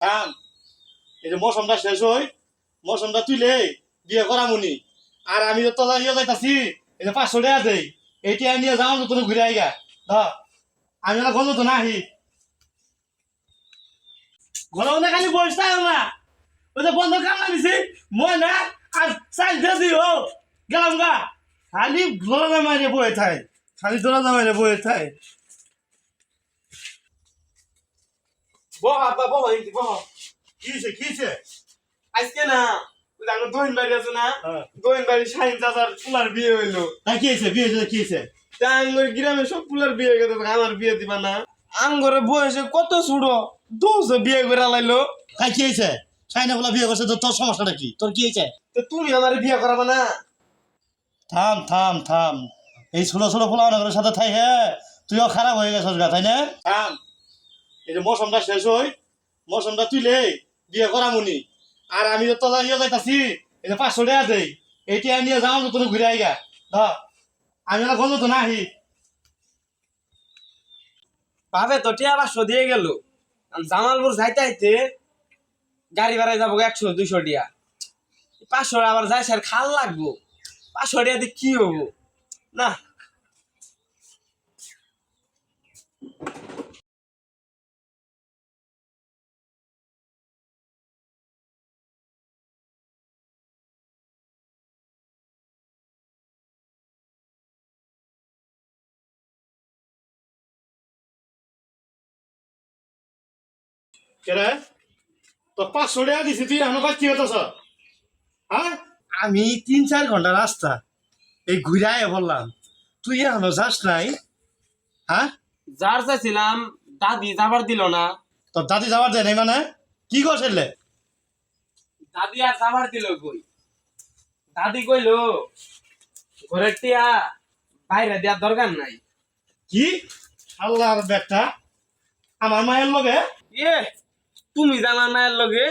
থাম এই যে মৌসুমটা বিয়ে করামুনি আমি যাও তো আইগা। ধর আমি না না খালি বসে থাকো না। ওই যে বন্ধ কাম দিছি মই না আর চাই দিয়ে দিও গেলাম গা। খালি দোলা মারে বয়ে থাই খালি দোলা মারে বয়ে থাই বহ আব্বা বহ এইটি বহ কিছে কিছে আজকে না আমার দোহিন বাড়ি আছে না। দোহিন বাড়ি শাহিন চাচার পুলার বিয়ে হইল তাই কিছে বিয়ে হয়েছে কিছে তা আঙ্গর গ্রামে সব পুলার বিয়ে গেছে আমার বিয়ে দিবা না আঙ্গরে বয়সে কত ছুড়ো দোষে বিয়ে করে লাইলো তাই কি হয়েছে বলা বিয়ে করছে তো তোর সমস্যাটা কি তোর কি হয়েছে তো তুমি আমার বিয়ে করাবা না থাম থাম থাম এই ছোট ছোট ফোলাওয়ানের সাথে থাই হ্যাঁ তুইও খারাপ হয়ে গেছিস গা তাই না থাম এই যে মৌসুমটা শেষ হই মৌসুমটা তুইলে বিয়ে করামুনি। আর আমি তো তোলা ইয়ে যাইতাছি, এই যে পাঁচশো টাকা দেই এইটা নিয়ে যাও তুমি ঘুরে আইগা। ধর আমি না গন্ধ তো না আহি ভাবে তো টিয়া পাঁচশো দিয়ে গেল। জামালপুর যাইতে আইতে গাড়ি ভাড়ায় যাব একশো, দুইশো টিয়া। পাঁচশো আবার যাই স্যার খাল লাগবো। পাঁচশো টিয়া দিয়ে কি হব? না। কেরে তো পাঁচশো টাকা দিছি তুই এখন কি হতেছ? হ্যাঁ আমি তিন চার ঘণ্টা রাস্তা এই ঘুরে আয় বললাম। তুই এখনও যাস নাই? হ্যাঁ যার চাইছিলাম দাদি যাবার দিল না। তোর দাদি যাবার দেয় নাই মানে? কি করছিলে দাদি আর যাবার দিল কই দাদি কইলো ঘরের টিয়া বাইরে দেওয়ার দরকার নাই। কি? আল্লাহর বেটা আমার মায়ের লগে? এ তুমি জানা নাই লগে